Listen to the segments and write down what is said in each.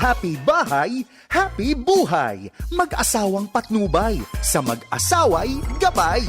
Happy bahay, happy buhay. Mag-asawang patnubay, sa mag-asaway gabay.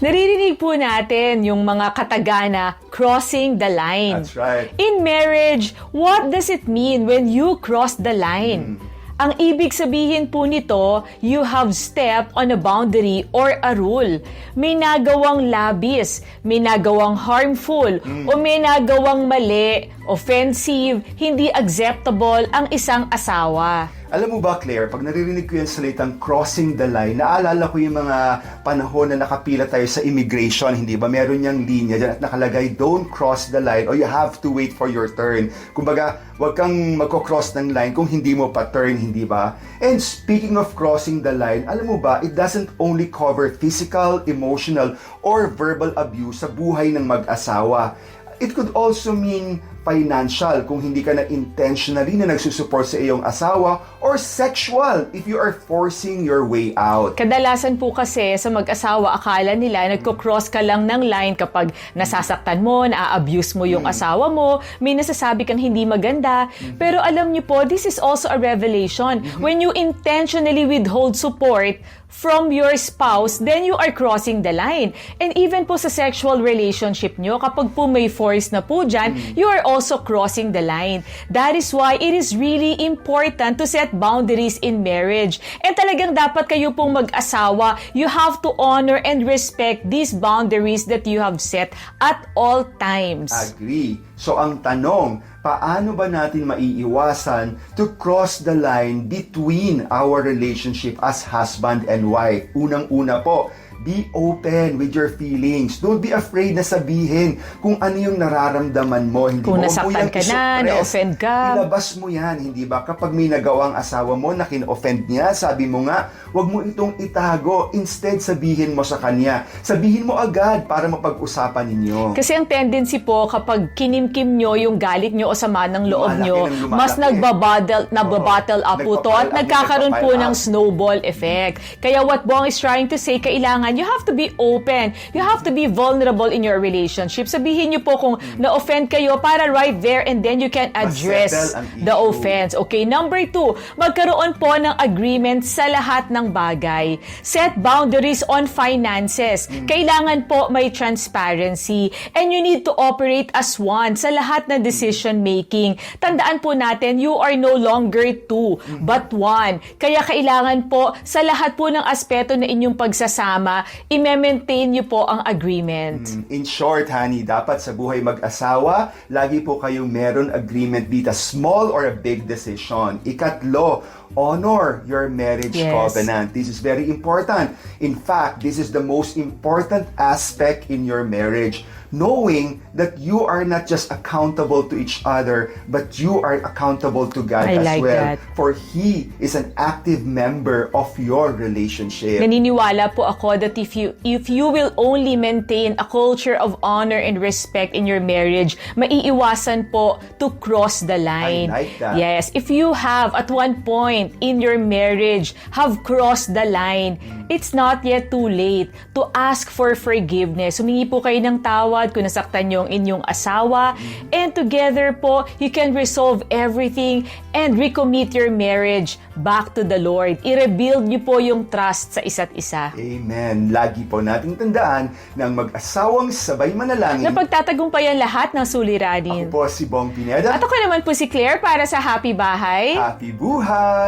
Naririnig po natin yung mga katagana crossing the line. That's right. In marriage, what does it mean when you cross the line? Ang ibig sabihin po nito, you have stepped on a boundary or a rule. May nagawang labis, may nagawang harmful, o may nagawang mali, offensive, hindi acceptable ang isang asawa. Alam mo ba, Claire, pag naririnig ko yung salitang crossing the line, naalala ko yung mga panahon na nakapila tayo sa immigration, hindi ba? Meron niyang linya dyan at nakalagay, don't cross the line or you have to wait for your turn. Kumbaga, wag kang magko-cross ng line kung hindi mo pa turn, hindi ba? And speaking of crossing the line, alam mo ba, it doesn't only cover physical, emotional, or verbal abuse sa buhay ng mag-asawa. It could also mean financial kung hindi ka na intentionally na nagsusupport sa iyong asawa or sexual if you are forcing your way out. Kadalasan po kasi sa mag-asawa, akala nila nagko-cross ka lang ng line kapag nasasaktan mo, na-abuse mo yung asawa mo, may nasasabi kang hindi maganda. Pero alam niyo po, this is also a revelation. When you intentionally withhold support from your spouse, then you are crossing the line. And even po sa sexual relationship nyo, kapag po may force na po dyan, you are also crossing the line. That is why it is really important to set boundaries in marriage. And talagang dapat kayo pong mag-asawa, you have to honor and respect these boundaries that you have set at all times. Agree. So ang tanong, paano ba natin maiiwasan to cross the line between our relationship as husband and wife? Unang-una po, be open with your feelings. Don't be afraid na sabihin kung ano yung nararamdaman mo. Hindi Kung mo nasaktan ka na, na-offend ka. Ilabas mo yan, hindi ba? Kapag may nagawang asawa mo na kin-offend niya, sabi mo nga, wag mo itong itago. Instead, sabihin mo sa kanya. Sabihin mo agad para mapag-usapan ninyo. Kasi ang tendency po kapag kinimkim nyo yung galit nyo o sama ng loob Lumalaki nyo, ng mas nagbabottle, nagbabattle up po to at nagkakaroon po ng snowball effect. Kaya what Bong is trying to say, kailangan you have to be open. You have to be vulnerable in your relationship. Sabihin nyo po kung na-offend kayo para right there and then you can address the offense. Okay, number two, magkaroon po ng agreement sa lahat ng bagay. Set boundaries on finances. Mm. Kailangan po may transparency and you need to operate as one sa lahat ng decision making. Tandaan po natin, you are no longer two, but one. Kaya kailangan po sa lahat po ng aspeto na inyong pagsasama, i-maintain niyo po ang agreement. In short, honey, dapat sa buhay mag-asawa, lagi po kayong meron agreement dito, small or a big decision. Ikatlo, honor your marriage Yes. covenant. This is very important. In fact, this is the most important aspect in your marriage. Knowing that you are not just accountable to each other, but you are accountable to God I as like well. that. For He is an active member of your relationship. Naniniwala po ako that if you if you will only maintain a culture of honor and respect in your marriage, maiiwasan po to cross the line. I like that. Yes, if you have at one point in your marriage have crossed the line, it's not yet too late to ask for forgiveness. Humingi po kayo ng tawad kung nasaktan niyo ang inyong asawa and together po you can resolve everything and recommit your marriage back to the Lord. I-rebuild niyo po yung trust sa isa't isa. Amen. Lagi po nating tandaan ng mag-asawang sabay manalangin. Na pagtatagumpayan lahat ng Ako suliranin. po si Bong Pineda. At ako naman po si Claire para sa Happy Bahay. Happy buhay!